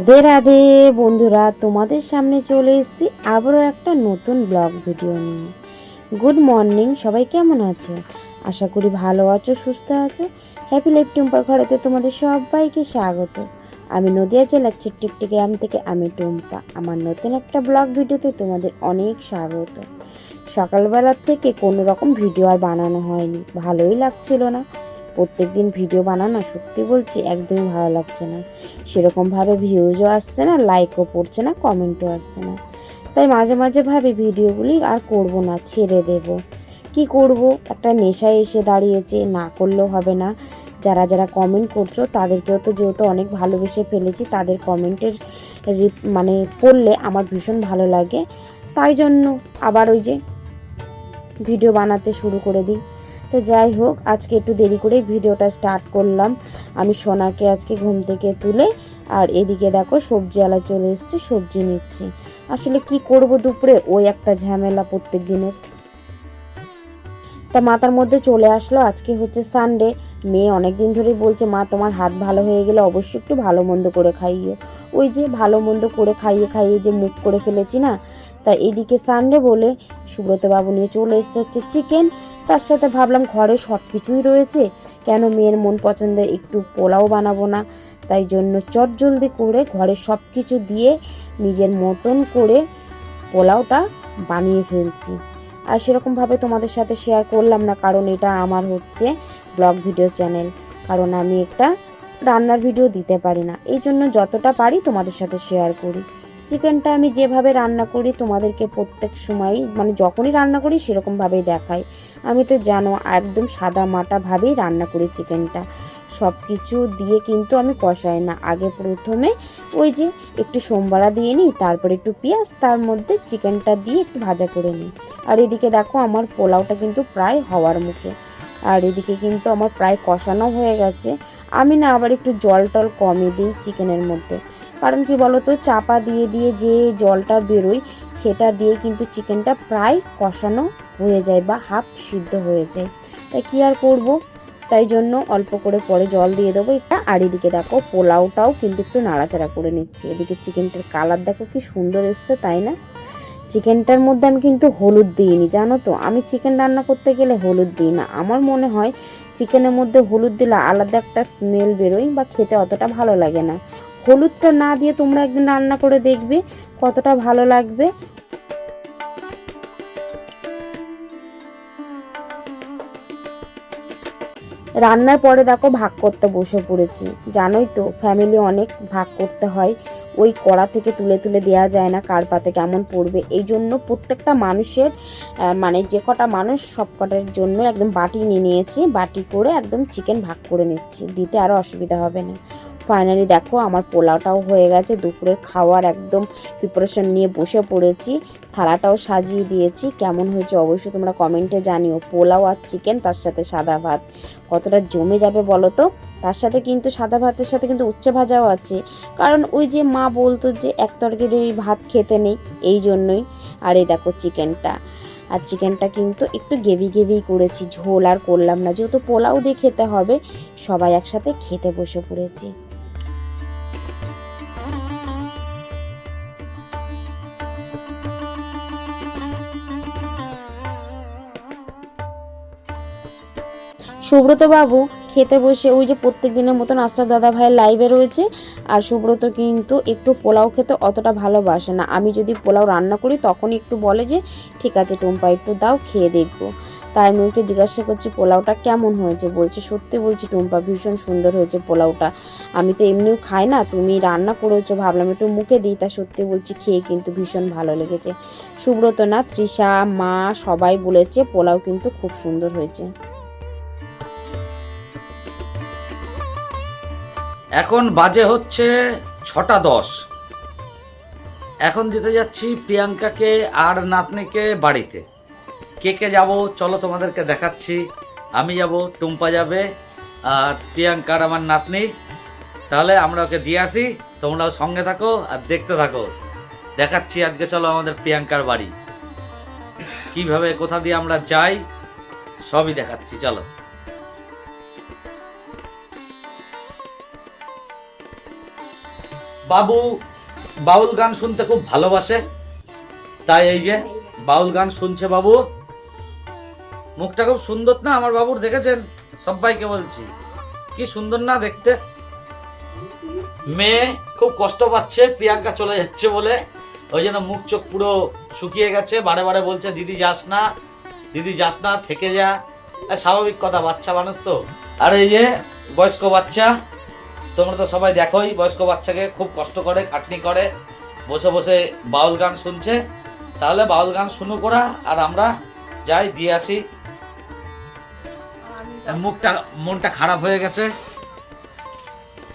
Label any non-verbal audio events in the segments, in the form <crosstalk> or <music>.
রাধে, বন্ধুরা, তোমাদের সামনে চলে এসেছি আবারও একটা নতুন ব্লগ ভিডিও নিয়ে। গুড মর্নিং, সবাই কেমন আছো? আশা করি ভালো আছো, সুস্থ আছো। হ্যাপি লাইফ টুম্পার ঘরেতে তোমাদের সবাইকে স্বাগত। আমি নদিয়া জেলার ছোট্ট একটি গ্রাম থেকে আমি টুম্পা। আমার নতুন একটা ব্লগ ভিডিওতে তোমাদের অনেক স্বাগত। সকালবেলার থেকে কোনো রকম ভিডিও আর বানানো হয়নি। ভালোই লাগছিল না। প্রত্যেক দিন ভিডিও বানানো সত্যি বলছি একদমই ভালো লাগছে না। সেরকমভাবে ভিউজও আসছে না লাইকও পড়ছে না কমেন্টও আসছে না। তাই মাঝে মাঝে ভাবি ভিডিওগুলি আর করব না, ছেড়ে দেব। কি করব? একটা নেশায় এসে দাঁড়িয়েছে, না করলেও হবে না। যারা যারা কমেন্ট করছ, তাদেরকেও তো যেহেতু অনেক ভালোবেসে ফেলেছি, তাদের কমেন্টের মানে পড়লে আমার ভীষণ ভালো লাগে। তাই জন্য আবার ওই যে ভিডিও বানাতে শুরু করে দিই। তো যাই হোক, আজকে একটু দেরি করে ভিডিওটা স্টার্ট করলাম। আমি সোনাকে আজকে ঘুম থেকে তুলে আর এদিকে দেখো সবজিওয়ালা চলে এসেছে, সবজি নিচ্ছি। আসলে কি করব দুপুরে? ওই একটা ঝামেলা প্রত্যেক দিনের তা মাথার মধ্যে চলে আসলো, আজকে হচ্ছে সানডে মেয়ে অনেক দিন ধরেই বলছে, মা, তোমার হাত ভালো হয়ে গেলে অবশ্যই একটু ভালো মন্দ করে খাইয়ে। ওই যে ভালো মন্দ করে খাইয়ে খাইয়ে যে মুখ করে ফেলেছি না? তা এদিকে সানডে বলে সুব্রত বাবু নিয়ে চলে এসছে হচ্ছে চিকেন তার সাথে ভাবলাম ঘরে সব কিছুই রয়েছে, কেন মেয়ের মন পছন্দের একটু পোলাও বানাবো না? তাই জন্য চট জলদি করে ঘরে সব কিছু দিয়ে নিজের মতন করে পোলাওটা বানিয়ে ফেলছি। আর সেরকমভাবে তোমাদের সাথে শেয়ার করলাম না, কারণ এটা আমার হচ্ছে ব্লগ ভিডিও চ্যানেল কারণ আমি একটা রান্নার ভিডিও দিতে পারি না। এই জন্য যতটা পারি তোমাদের সাথে শেয়ার করি। চিকেনটা আমি যেভাবে রান্না করি তোমাদেরকে প্রত্যেক সময় মানে যখনই রান্না করি সেরকমভাবেই দেখাই। আমি তো জানো একদম সাদা মাটাভাবেই রান্না করি চিকেনটা। সব কিছু দিয়ে কিন্তু আমি কষাই না। আগে প্রথমে ওই যে একটু সোমবারা দিয়ে নিই, তারপর একটু পেঁয়াজ, তার মধ্যে চিকেনটা দিয়ে একটু ভাজা করে নিই। আর এদিকে দেখো আমার পোলাওটা কিন্তু প্রায় হওয়ার মুখে। আর এদিকে কিন্তু আমার প্রায় কষানো হয়ে গেছে। আমি না আবার একটু জল টল কমে দিই চিকেনের মধ্যে। কারণ কি বলতো, চাপা দিয়ে দিয়ে যে জলটা বেরোয়, সেটা দিয়ে কিন্তু চিকেনটা প্রায় কষানো হয়ে যায় বা হাফ সিদ্ধ হয়ে যায়। তাই কী আর করব? তাই জন্য অল্প করে পরে জল দিয়ে দেবো এটা আর এদিকে দেখো, পোলাওটাও কিন্তু একটু নাড়াচাড়া করে নিচ্ছি। এদিকে চিকেনটার কালার দেখো কি সুন্দর এসছে, তাই না? চিকেনটার মধ্যে আমি কিন্তু হলুদ দিইনি, জানো তো? আমি চিকেন রান্না করতে গেলে হলুদ দিই না। আমার মনে হয়, চিকেনের মধ্যে হলুদ দিলে আলাদা একটা স্মেল বেরোয় বা খেতে অতটা ভালো লাগে না। হলুদটা না দিয়ে তোমরা একদিন রান্না করে দেখবে কতটা ভালো লাগবে। রান্নার পরে দেখো ভাগ করতে বসে পড়েছি। জানোই তো ফ্যামিলি অনেক ভাগ করতে হয়। ওই কড়া থেকে তুলে তুলে দেওয়া যায় না কার পাতে কেমন পড়বে। এই জন্য প্রত্যেকটা মানুষের মানে যে কটা মানুষ সব কটার জন্য একদম বাটি নিয়ে নিয়েছি। বাটি করে একদম চিকেন ভাগ করে নিচ্ছি। দিতে আরও অসুবিধা হবে না। ফাইনালি দেখো, আমার পোলাওটাও হয়ে গেছে। দুপুরের খাওয়ার একদম প্রিপারেশন নিয়ে বসে পড়েছি। থালাটাও সাজিয়ে দিয়েছি। কেমন হয়েছে অবশ্যই তোমরা কমেন্টে জানিও। পোলাও আর চিকেন তার সাথে সাদা ভাত। কতটা জমে যাবে বলো তো? তার সাথে কিন্তু সাদা ভাতের সাথে কিন্তু উচ্চে ভাজাও আছে। কারণ ওই যে মা বলতো যে, এক তরকারি ভাত খেতে নেই। এই জন্যই। আর এই দেখো চিকেনটা আর চিকেনটা কিন্তু একটু গেভি গেভি করেছি। ঝোল আর করলাম না। যেহেতু পোলাও দিয়ে খেতে হবে, সবাই একসাথে খেতে বসে পড়েছি। সুব্রত বাবু খেতে বসে ওই যে প্রত্যেক দিনের মতন আশরাফ দাদা ভাইয়ের লাইভে রয়েছে। আর সুব্রত কিন্তু একটু পোলাও খেতে অতটা ভালোবাসে না। আমি যদি পোলাও রান্না করি তখন একটু বলে যে, ঠিক আছে টুম্পা, একটু দাও, খেয়ে দেখব। তাই আমি ওকে জিজ্ঞাসা করছি, পোলাওটা কেমন হয়েছে? বলছে, সত্যি বলছি টুম্পা, ভীষণ সুন্দর হয়েছে পোলাওটা। আমি তো এমনিও খাই না, তুমি রান্না করেছ, ভাবলাম একটু মুখে দিই। তা সত্যি বলছি, খেয়ে কিন্তু ভীষণ ভালো লেগেছে। সুব্রত না, তৃষা, মা সবাই বলেছে, পোলাও কিন্তু খুব সুন্দর হয়েছে। এখন বাজে হচ্ছে ছটা দশ। এখন দিতে যাচ্ছি প্রিয়াঙ্কাকে আর নাতনিকে বাড়িতে। কে কে যাব চলো তোমাদেরকে দেখাচ্ছি। আমি যাব, টুম্পা যাবে আর প্রিয়াঙ্কার আমার নাতনি। তাহলে আমরা ওকে দিয়ে আসি, তোমরাও সঙ্গে থাকো আর দেখতে থাকো। দেখাচ্ছি আজকে চলো আমাদের প্রিয়াঙ্কার বাড়ি। কীভাবে, কোথা দিয়ে আমরা যাই, সবই দেখাচ্ছি, চলো। বাবু বাউল গান শুনতে খুব ভালোবাসে। তাই এই যে বাউল গান শুনছে বাবু। মুখটা খুব সুন্দর না আমার বাবুর দেখেছেন? সবাইকে বলছি। কি সুন্দর না দেখতে? মেয়ে খুব কষ্ট পাচ্ছে, প্রিয়াঙ্কা চলে যাচ্ছে বলে। ওই জন্য মুখ চোখ পুরো শুকিয়ে গেছে। বারে বারে বলছে, দিদি যাস না, দিদি যাস না, থেকে যা। স্বাভাবিক কথা, বাচ্চা মানুষ তো। আর এই যে বয়স্ক বাচ্চা তোমরা তো সবাই দেখোই বয়স্ক বাচ্চাকে খুব কষ্ট করে খাটনি করে বসে বসে বাউল গান শুনছে। তাহলে বাউল গান শুনুক ওরা আর আমরা যাই দিয়ে আসি। মুখটা মনটা খারাপ হয়ে গেছে।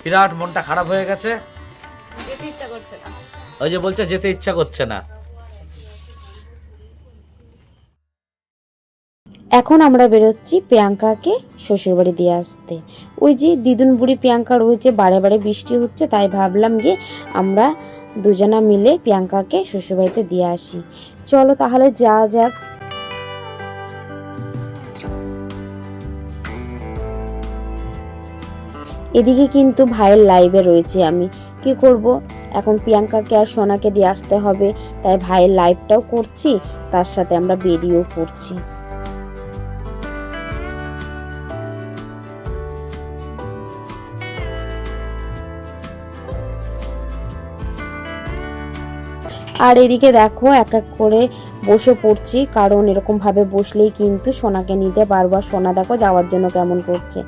বিরাট মনটা খারাপ হয়ে গেছে। ওই যে বলছে যেতে ইচ্ছা করছে না। এখন আমরা বেরোচ্ছি প্রিয়াঙ্কাকে শ্বশুরবাড়ি দিয়ে আসতে। ওই যে দিদুন বুড়ি প্রিয়াঙ্কা রয়েছে, বারে বারে বৃষ্টি হচ্ছে, তাই ভাবলাম গিয়ে আমরা দুজনা মিলে প্রিয়াঙ্কাকে শ্বশুরবাড়িতে দিয়ে আসি। চলো তাহলে যা যাক। এদিকে কিন্তু ভাইয়ের লাইভে রয়েছে আমি। কি করব? এখন প্রিয়াঙ্কাকে আর সোনাকে দিয়ে আসতে হবে, তাই ভাইয়ের লাইভটাও করছি, তার সাথে আমরা বেরিয়েও পড়ছি আর এদিকে দেখো, এক এক করে বসে পড়ছি, কারণ এরকমভাবে বসলেই কিন্তু সোনাকে নিতে পারব। আর সোনা দেখো যাওয়ার জন্য কেমন করছে।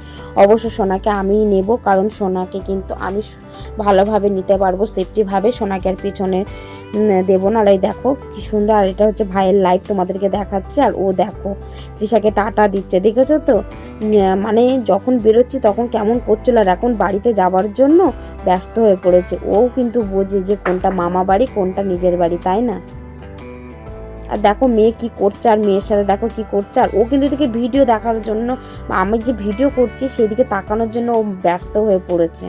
অবশ্য সোনাকে আমিই নেব, কারণ সোনাকে কিন্তু আমি ভালোভাবে নিতে পারব। সেফটিভাবে সোনাকে আর পিছনে দেবো না। আর এই দেখো, কি সুন্দর। আর এটা হচ্ছে ভাইয়ের লাইফ তোমাদেরকে দেখাচ্ছে। আর ও দেখো, তৃষাকে টাটা দিচ্ছে। দেখেছ তো? মানে যখন বেরোচ্ছি তখন কেমন করছিল। আর এখন বাড়িতে যাওয়ার জন্য ব্যস্ত হয়ে পড়েছে। ও কিন্তু বোঝে যে কোনটা মামা বাড়ি, কোনটা নিজের বাড়ি, তাই না? আর দেখো মেয়ে কি করছে, আর মেয়ের সাথে দেখো কি করছে। আর ও কিন্তু এদিকে ভিডিও দেখার জন্য, আমি যে ভিডিও করছি সেদিকে তাকানোর জন্য ও ব্যস্ত হয়ে পড়েছে।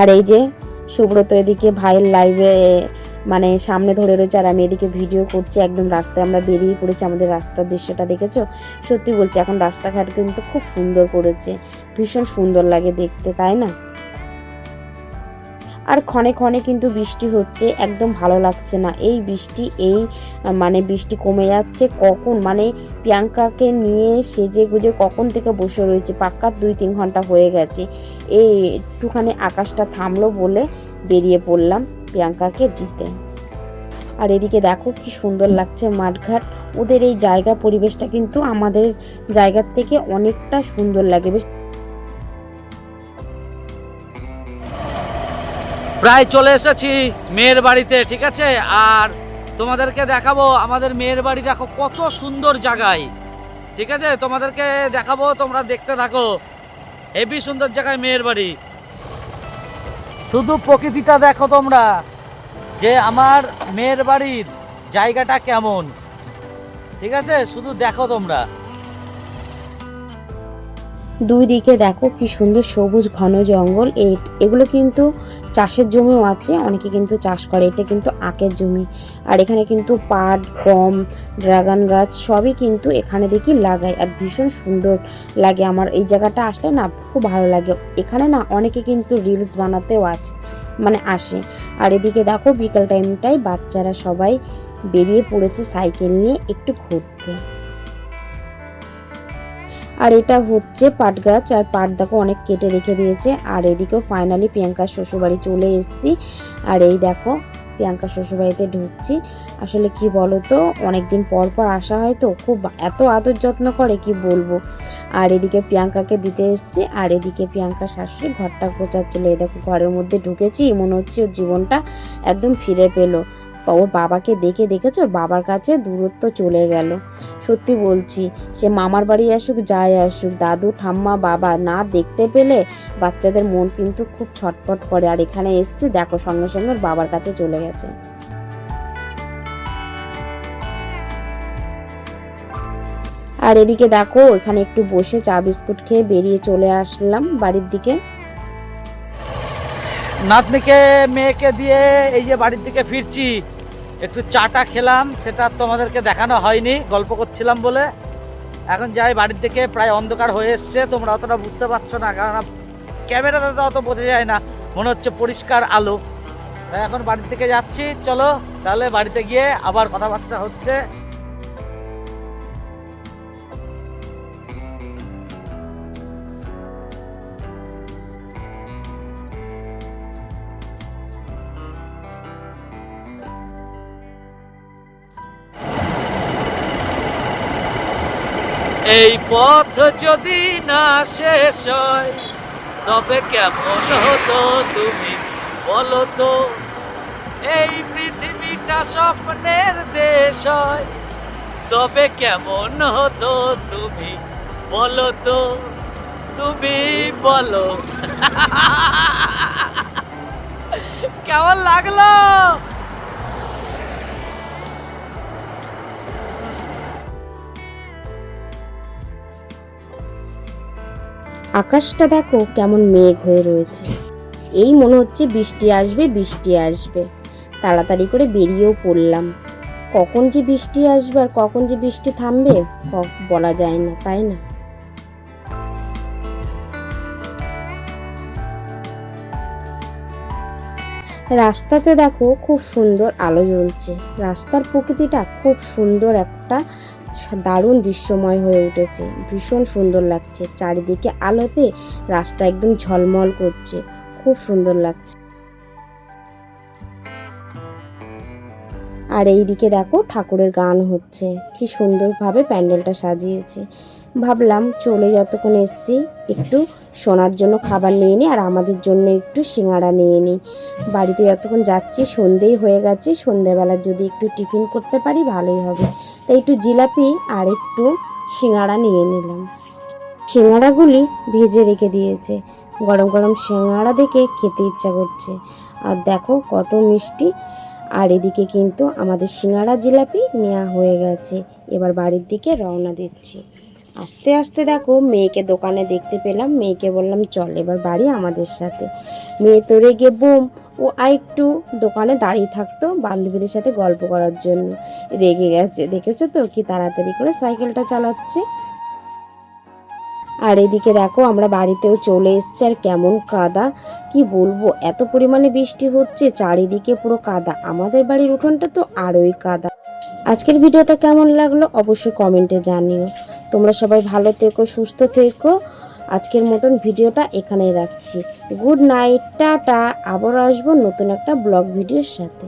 আর এই যে সুব্রত এদিকে ভাইয়ের লাইভে মানে সামনে ধরে রয়েছে আর আমি এদিকে ভিডিও করছি, একদম রাস্তায় আমরা বেরিয়ে পড়েছি আমাদের রাস্তার দৃশ্যটা, দেখেছ? সত্যি বলছি, এখন রাস্তাঘাট কিন্তু খুব সুন্দর করেছে, ভীষণ সুন্দর লাগে দেখতে, তাই না? আর ক্ষণে ক্ষণে কিন্তু বৃষ্টি হচ্ছে, একদম ভালো লাগছে না। এই বৃষ্টি, এই মানে বৃষ্টি কমে যাচ্ছে, কখন? মানে প্রিয়াঙ্কাকে নিয়ে সেজে গুজে কখন থেকে বসে রয়েছে? পাক্কা দুই তিন ঘণ্টা হয়ে গেছে। এই একটুখানি আকাশটা থামলো বলে বেরিয়ে পড়লাম প্রিয়াঙ্কাকে দিতে। আর এদিকে দেখো কি সুন্দর লাগছে মাঠঘাট। ওদের এই জায়গা পরিবেশটা কিন্তু আমাদের জায়গার থেকে অনেকটা সুন্দর লাগে। বেশ প্রায় চলে এসেছি মেয়ের বাড়িতে, ঠিক আছে? আর তোমাদেরকে দেখাবো, আমাদের মেয়ের বাড়ি দেখো কত সুন্দর জায়গায়। ঠিক আছে? তোমাদেরকে দেখাবো, তোমরা দেখতে থাকো। হেভি সুন্দর জায়গায় মেয়ের বাড়ি। শুধু প্রকৃতিটা দেখো তোমরা যে আমার মেয়ের বাড়ির জায়গাটা কেমন। ঠিক আছে? শুধু দেখো তোমরা। দুই দিকে দেখো কি সুন্দর সবুজ ঘন জঙ্গল। এই এগুলো কিন্তু চাষের জমিও আছে, অনেকে কিন্তু চাষ করে। এটা কিন্তু আখের জমি। আর এখানে কিন্তু পাট, গম, ড্রাগন গাছ সবই কিন্তু এখানে দেখি লাগায় আর ভীষণ সুন্দর লাগে আমার। এই জায়গাটা আসলে না খুব ভালো লাগে। এখানে না অনেকে কিন্তু রিলস বানাতেও আছে মানে আসে। আর এদিকে দেখো বিকাল টাইমটায় বাচ্চারা সবাই বেরিয়ে পড়েছে সাইকেল নিয়ে একটু ঘুরতে। আর এটা হচ্ছে পাট গাছ, আর পাট দেখো অনেক কেটে রেখে দিয়েছে। আর এদিকেও ফাইনালি প্রিয়াঙ্কার শ্বশুরবাড়ি চলে এসেছি। আর এই দেখো, প্রিয়াঙ্কা শ্বশুরবাড়িতে ঢুকছি। আসলে কি বলো তো অনেকদিন পর পর আসা হয় তো, খুব এত আদর যত্ন করে, কি বলব। আর এদিকে প্রিয়াঙ্কাকে দিতে এসছে, আর এদিকে প্রিয়াঙ্কা শাশুড়ি ঘরটা গোছাচ্ছিল। এই দেখো, ঘরের মধ্যে ঢুকেছি, মনে হচ্ছে ওর জীবনটা একদম ফিরে পেল। ওর বাবাকে দেখে দেখেছ? বাবার কাছে দূরত্ব চলে গেল। সত্যি বলছি, সে মামার বাড়ি আসুক, যাই আসুক, দাদু, ঠাম্মা, বাবা না দেখতে পেলে বাচ্চাদের মন কিন্তু খুব ছটফট করে। আর এখানে এসছে, দেখো সঙ্গে সঙ্গে ওর বাবার কাছে চলে গেছে। আর এদিকে দেখো এখানে একটু বসে চা বিস্কুট খেয়ে বেরিয়ে চলে আসলাম বাড়ির দিকে। নাতনিকে, মেয়েকে দিয়ে এই যে বাড়ির দিকে ফিরছি। একটু চাটা খেলাম, সেটা তোমাদেরকে দেখানো হয়নি, গল্প করছিলাম বলে। এখন যাই, বাড়ির থেকে প্রায় অন্ধকার হয়ে এসছে, তোমরা অতটা বুঝতে পারছ না, কারণ ক্যামেরাতে তো অত বোঝা যায় না, মনে হচ্ছে পরিষ্কার আলো। এখন বাড়ির থেকে যাচ্ছি, চলো, তাহলে বাড়িতে গিয়ে আবার কথাবার্তা হচ্ছে। এই পথ যদি না শেষ হয়, তবে কেমন হতো তুমি বলো তো? এই পৃথিবীটা স্বপ্নের দেশ হয়, তবে কেমন হতো তুমি বলো তো? তুমি বলো। <laughs> কেমন লাগল? আকাশটা দেখো কেমন মেঘ হয়ে রয়েছে। এই মনে হচ্ছে বৃষ্টি আসবে বৃষ্টি আসবে। তাড়াতাড়ি করে বেরিয়েও পড়লাম। কখন যে বৃষ্টি আসবে আর কখন যে বৃষ্টি থামবে বলা যায় না, তাই না? রাস্তাতে দেখো খুব সুন্দর আলো জ্বলছে। রাস্তার প্রকৃতিটা খুব সুন্দর একটা দারুণ দৃশ্যময় হয়ে উঠেছে। ভীষণ সুন্দর লাগছে। চারিদিকে আলোতে রাস্তা একদম ঝলমল করছে। খুব সুন্দর লাগছে। আর এইদিকে দেখো ঠাকুরের গান হচ্ছে। কি সুন্দরভাবে প্যান্ডেলটা সাজিয়েছে। ভাবলাম চলে যতক্ষণ এসছি, একটু সোনার জন্য খাবার নিয়ে নিই আর আমাদের জন্য একটু সিঙ্গাড়া নিয়ে নিই বাড়িতে যতক্ষণ যাচ্ছি, সন্ধেই হয়ে গেছে, সন্ধেবেলা যদি একটু টিফিন করতে পারি ভালোই হবে। তাই একটু জিলাপি আর একটু সিঙ্গাড়া নিয়ে নিলাম। সিঙ্গাড়াগুলি ভেজে রেখে দিয়েছে। গরম গরম সিঙ্গাড়া দেখে খেতে ইচ্ছা করছে। আর দেখো কত মিষ্টি। আর এদিকে কিন্তু আমাদের সিঙ্গাড়া জিলাপি নেওয়া হয়ে গেছে। এবার বাড়ির দিকে রওনা দিচ্ছি। আস্তে আস্তে দেখো মেয়েকে দোকানে দেখতে পেলাম। মেয়েকে বললাম, চল এবার বাড়ি আমাদের সাথে। মেয়ে তো রেগে বোম। ও আর একটু দোকানে দাঁড়িয়ে থাকতো বান্ধবীদের সাথে গল্প করার জন্য। রেগে গেছে। দেখেছ তো কি তাড়াতাড়ি করে সাইকেলটা চালাচ্ছে? আর এদিকে দেখো, আমরা বাড়িতেও চলে এসছি। আর কেমন কাদা! কি বলব? এত পরিমাণে বৃষ্টি হচ্ছে, চারিদিকে পুরো কাদা। আমাদের বাড়ির উঠোনটা তো আরোই কাদা। আজকের ভিডিওটা কেমন লাগল অবশ্যই কমেন্টে জানিও। তোমরা সবাই ভালো থেকো, সুস্থ থেকো। আজকের মতন ভিডিওটা এখানেই রাখছি। Good night, tata. আবার আসব নতুন একটা ব্লগ ভিডিওর সাথে।